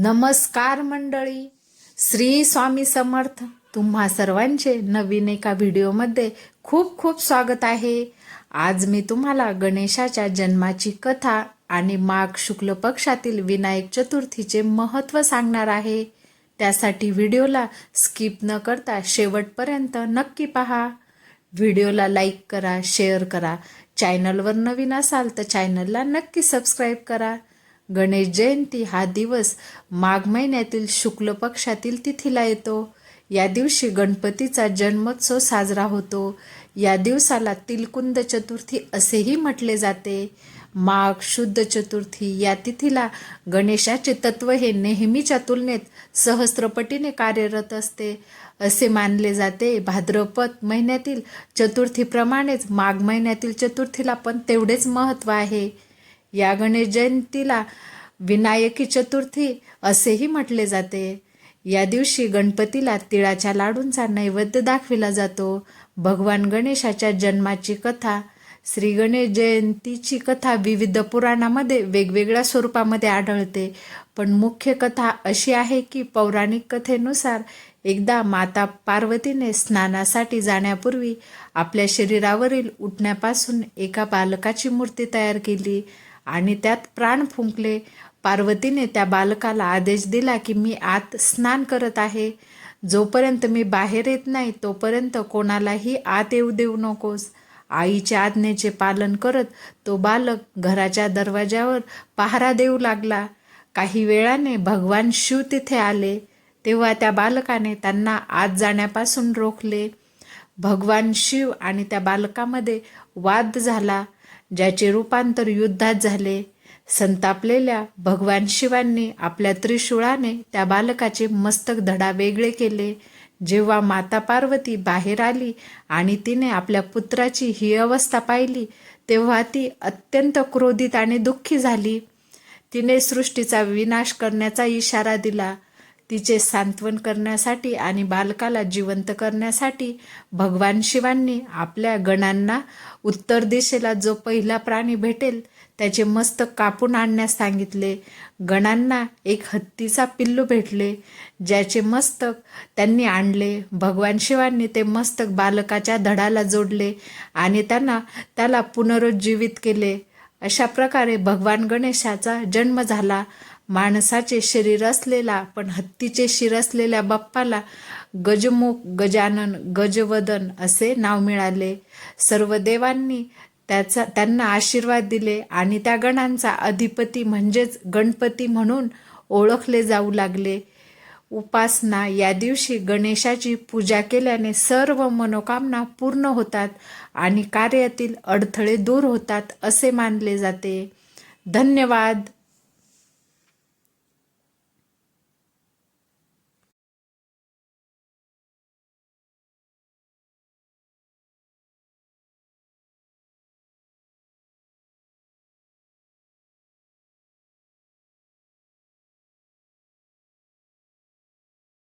नमस्कार मंडळी. श्री स्वामी समर्थ. तुम्हा सर्वांचे नवीन एका व्हिडिओमध्ये खूप खूप स्वागत आहे. आज मी तुम्हाला गणेशाच्या जन्माची कथा आणि माघ शुक्ल पक्षातील विनायक चतुर्थीचे महत्त्व सांगणार आहे. त्यासाठी व्हिडिओला स्किप न करता शेवटपर्यंत नक्की पहा. व्हिडिओला लाईक करा शेअर करा. चॅनलवर नवीन असाल तर चॅनलला नक्की सबस्क्राईब करा. गणेश जयंती हा दिवस माघ महिन्यातील शुक्ल पक्षातील तिथीला येतो. या दिवशी गणपतीचा जन्मोत्सव साजरा होतो. या दिवसाला तिलकुंद चतुर्थी असेही म्हटले जाते. माघ शुद्ध चतुर्थी या तिथीला गणेशाचे तत्व हे नेहमीच्या तुलनेत सहस्त्रपटीने कार्यरत असते. असे मानले जाते. भाद्रपद महिन्यातील चतुर्थीप्रमाणेच माघ महिन्यातील चतुर्थीला पण तेवढेच महत्त्व आहे. या गणेश जयंतीला विनायकी चतुर्थी असेही म्हटले जाते. या दिवशी गणपतीला तिळाच्या लाडूंचा नैवेद्य दाखविला जातो. भगवान गणेशाच्या जन्माची कथा श्री गणेश जयंतीची कथा विविध पुराणामध्ये वेगवेगळ्या स्वरूपामध्ये आढळते. पण मुख्य कथा अशी आहे की पौराणिक कथेनुसार एकदा माता पार्वतीने स्नानासाठी जाण्यापूर्वी आपल्या शरीरावरील उठण्यापासून एका बालकाची मूर्ती तयार केली. आणि त्यात प्राण फुंकले. पार्वतीने त्या बालकाला आदेश दिला की मी आत स्नान करत आहे. जोपर्यंत मी बाहेर येत नाही तोपर्यंत कोणालाही आत येऊ देऊ नकोस. आईच्या आज्ञेचे पालन करत तो बालक घराच्या दरवाजावर पहारा देऊ लागला. काही वेळाने भगवान शिव तिथे आले. तेव्हा त्या बालकाने त्यांना आत जाण्यापासून रोखले. भगवान शिव आणि त्या बालकामध्ये वाद झाला. ज्याचे रूपांतर युद्धात झाले संतापलेल्या भगवान शिवांनी आपल्या त्रिशूळाने त्या बालकाचे मस्तक धडा वेगळे केले. जेव्हा माता पार्वती बाहेर आली आणि तिने आपल्या पुत्राची ही अवस्था पाहिली तेव्हा ती अत्यंत क्रोधित आणि दुःखी झाली. तिने सृष्टीचा विनाश करण्याचा इशारा दिला. तिचे सांत्वन करण्यासाठी आणि बालकाला जिवंत करण्यासाठी भगवान शिवांनी आपल्या गणांना उत्तर दिशेला जो पहिला प्राणी भेटेल त्याचे मस्तक कापून आणण्यास सांगितले. गणांना एक हत्तीचा पिल्लू भेटले ज्याचे मस्तक त्यांनी आणले. भगवान शिवांनी ते मस्तक बालकाच्या धडाला जोडले आणि त्यांना त्याला पुनरुज्जीवित केले. अशा प्रकारे भगवान गणेशाचा जन्म झाला. माणसाचे शरीर असलेला पण हत्तीचे शिर असलेल्या बाप्पाला गजमुख गजानन गजवदन असे नाव मिळाले. सर्व देवांनी त्याचा त्यांना आशीर्वाद दिले आणि त्या गणांचा अधिपती म्हणजेच गणपती म्हणून ओळखले जाऊ लागले. उपासना या दिवशी गणेशाची पूजा केल्याने सर्व मनोकामना पूर्ण होतात आणि कार्यातील अडथळे दूर होतात असे मानले जाते. धन्यवाद.